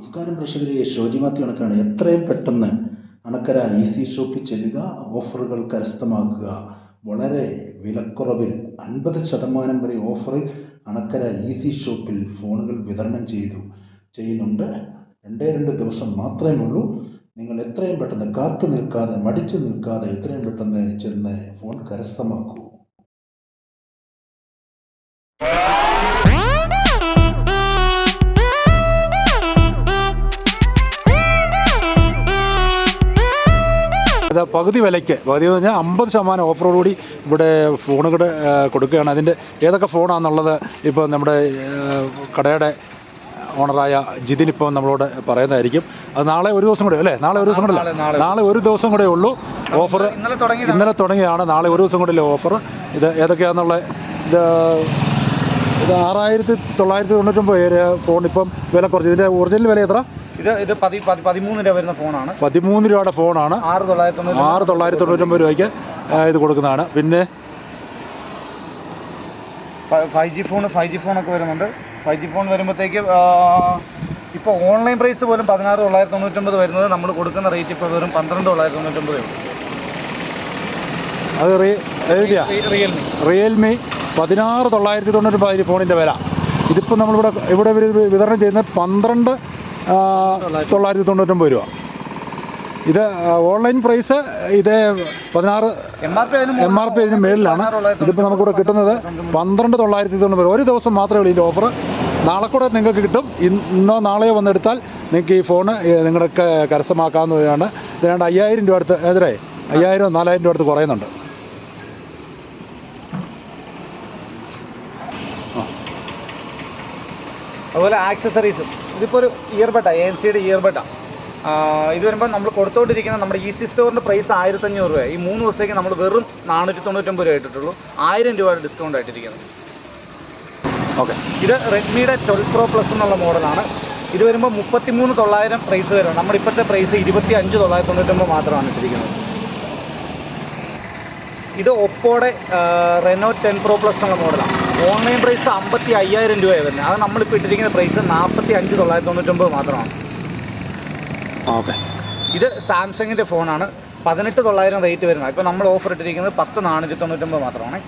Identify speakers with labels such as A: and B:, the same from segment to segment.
A: നമസ്കാരം പ്രേക്ഷകരെ. ഷോജി മാത്യു അണക്കാണ് എത്രയും പെട്ടെന്ന് അണക്കര ഈസി ഷോപ്പിൽ ചെല്ലുക ഓഫറുകൾ കരസ്ഥമാക്കുക. വളരെ വിലക്കുറവിൽ അൻപത് ശതമാനം വരെ ഓഫറിൽ അണക്കര ഈസി ഷോപ്പിൽ ഫോണുകൾ വിതരണം ചെയ്തു ചെയ്യുന്നുണ്ട്. രണ്ടേ രണ്ട് ദിവസം മാത്രമേ ഉള്ളൂ. നിങ്ങൾ എത്രയും പെട്ടെന്ന് കാത്തു നിൽക്കാതെ മടിച്ചു നിൽക്കാതെ എത്രയും പെട്ടെന്ന് ചെന്ന് ഫോൺ കരസ്ഥമാക്കൂ.
B: അത് പകുതി വിലയ്ക്ക് പകുതി എന്ന് പറഞ്ഞാൽ അമ്പത് ശതമാനം ഓഫറോടുകൂടി ഇവിടെ ഫോണുകൾ കൊടുക്കുകയാണ്. അതിന്റെ ഏതൊക്കെ ഫോണാണെന്നുള്ളത് ഇപ്പോൾ നമ്മുടെ കടയുടെ ഓണറായ ജിതിൻ ഇപ്പോൾ നമ്മളോട് പറയുന്നതായിരിക്കും. അത് നാളെ ഒരു ദിവസം കൂടെ അല്ലേ? നാളെ ഒരു ദിവസം കൂടെ
C: നാളെ-
B: ഒരു ദിവസം കൂടെ ഉള്ളൂ ഓഫർ
C: ഇന്നലെ
B: തുടങ്ങിയാണ് തുടങ്ങിയതാണ്. നാളെ ഒരു ദിവസം കൂടെ ഓഫർ ഇത് ഏതൊക്കെയാണെന്നുള്ള ഇത് ഇത് ആറായിരത്തി തൊള്ളായിരത്തി തൊണ്ണൂറ്റൊമ്പത് ഫോൺ ഇപ്പം വില കുറച്ച്. ഇതിന്റെ ഒറിജിനൽ വില എത്ര?
C: ഇത് ഇത് പതി പതി- പതിമൂന്ന് രൂപ വരുന്ന ഫോണാണ്.
B: പതിമൂന്ന് രൂപയുടെ ഫോണാണ്.
C: ആറ് തൊള്ളായിരത്തി തൊണ്ണൂറ്റി
B: ആറ് തൊള്ളായിരത്തി തൊണ്ണൂറ്റൊമ്പത് രൂപയ്ക്ക് ഇത് കൊടുക്കുന്നതാണ്. പിന്നെ
C: five G phone five G ഫോണൊക്കെ വരുന്നുണ്ട്. ഫൈവ് ജി ഫോൺ വരുമ്പോഴത്തേക്ക് ഇപ്പോൾ ഓൺലൈൻ പ്രൈസ് പോലും പതിനാറ് തൊള്ളായിരത്തി തൊണ്ണൂറ്റൊമ്പത് വരുന്നത് നമ്മൾ കൊടുക്കുന്ന റേറ്റ് ഇപ്പോൾ വെറും പന്ത്രണ്ട് തൊള്ളായിരത്തി തൊണ്ണൂറ്റൊമ്പതേ ഉള്ളൂ.
B: അത്
C: റിയൽമി
B: റിയൽമി പതിനാറ് തൊള്ളായിരത്തി തൊണ്ണൂറ്റൊമ്പത് ഫോണിന്റെ വില. ഇതിപ്പോൾ നമ്മളിവിടെ ഇവിടെ വിതരണം ചെയ്യുന്നത് പന്ത്രണ്ട് തൊള്ളായിരത്തി തൊണ്ണൂറ്റൊമ്പത് രൂപ. ഇത് ഓൺലൈൻ പ്രൈസ് ഇത് പതിനാറ്
C: എം ആർ പി
B: ഇതിന് മേളിലാണ് ഇതിപ്പോൾ നമുക്കിവിടെ കിട്ടുന്നത് പന്ത്രണ്ട് തൊള്ളായിരത്തി തൊണ്ണൂറ് ഒരു ദിവസം മാത്രമേ ഉള്ളൂ ഇതിന്റെ ഓഫർ നാളെ കൂടെ നിങ്ങൾക്ക് കിട്ടും. ഇന്നോ നാളെയോ വന്നെടുത്താൽ നിങ്ങൾക്ക് ഈ ഫോണ് നിങ്ങൾക്ക് കരസ്ഥമാക്കാവുന്നതാണ് ഇതിനാണ്ട് അയ്യായിരം രൂപ അടുത്ത് എതിരെ അയ്യായിരം നാലായിരം രൂപ അടുത്ത് കുറയുന്നുണ്ട്.
C: അതുപോലെ ആക്സസറീസും ഇതിപ്പോൾ ഒരു ഇയർബഡാണ് എ എൻ സിയുടെ ഇയർബഡാണ് ഇത് വരുമ്പോൾ നമ്മൾ കൊടുത്തുകൊണ്ടിരിക്കുന്ന നമ്മുടെ ഈസി സ്റ്റോറിന്റെ പ്രൈസ് ആയിരത്തഞ്ഞൂറ് രൂപ ഈ മൂന്ന് ദിവസത്തേക്ക് നമ്മൾ വെറും നാനൂറ്റി തൊണ്ണൂറ്റൊമ്പത് രൂപ ഇട്ടിട്ടുള്ളൂ. ആയിരം രൂപ ഡിസ്കൗണ്ട് ആയിട്ടിരിക്കുന്നത്.
B: ഓക്കെ.
C: ഇത് റെഡ്മിയുടെ ട്വൽവ് പ്രോ പ്ലസ് എന്നുള്ള മോഡലാണ്. ഇത് വരുമ്പോൾ മുപ്പത്തിമൂന്ന് തൊള്ളായിരം പ്രൈസ് വരും. നമ്മുടെ ഇപ്പോഴത്തെ പ്രൈസ് ഇരുപത്തി അഞ്ച് തൊള്ളായിരത്തി തൊണ്ണൂറ്റൊമ്പത് മാത്രമാണ് ഇട്ടിരിക്കുന്നത്. ഇത് ഒപ്പോടെ റെനോ ടെൻ പ്രോ പ്ലസ് എന്നുള്ള മോഡലാണ് ഓൺലൈൻ പ്രൈസ് അമ്പത്തി അയ്യായിരം രൂപയാണ് വരുന്നത്. അത് നമ്മളിപ്പോൾ ഇട്ടിരിക്കുന്ന പ്രൈസ് നാൽപ്പത്തി അഞ്ച് തൊള്ളായിരത്തി തൊണ്ണൂറ്റൊമ്പത് മാത്രമാണ്.
B: ഓക്കെ.
C: ഇത് സാംസങ്ങിന്റെ ഫോണാണ്. പതിനെട്ട് തൊള്ളായിരം റേറ്റ് വരുന്നത്. ഇപ്പോൾ നമ്മൾ ഓഫർ ഇട്ടിരിക്കുന്നത് പത്ത് നാനൂറ്റി തൊണ്ണൂറ്റൊമ്പത് മാത്രമാണ്.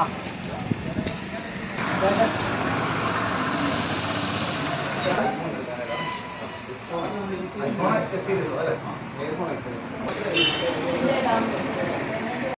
C: ആ. see this other one.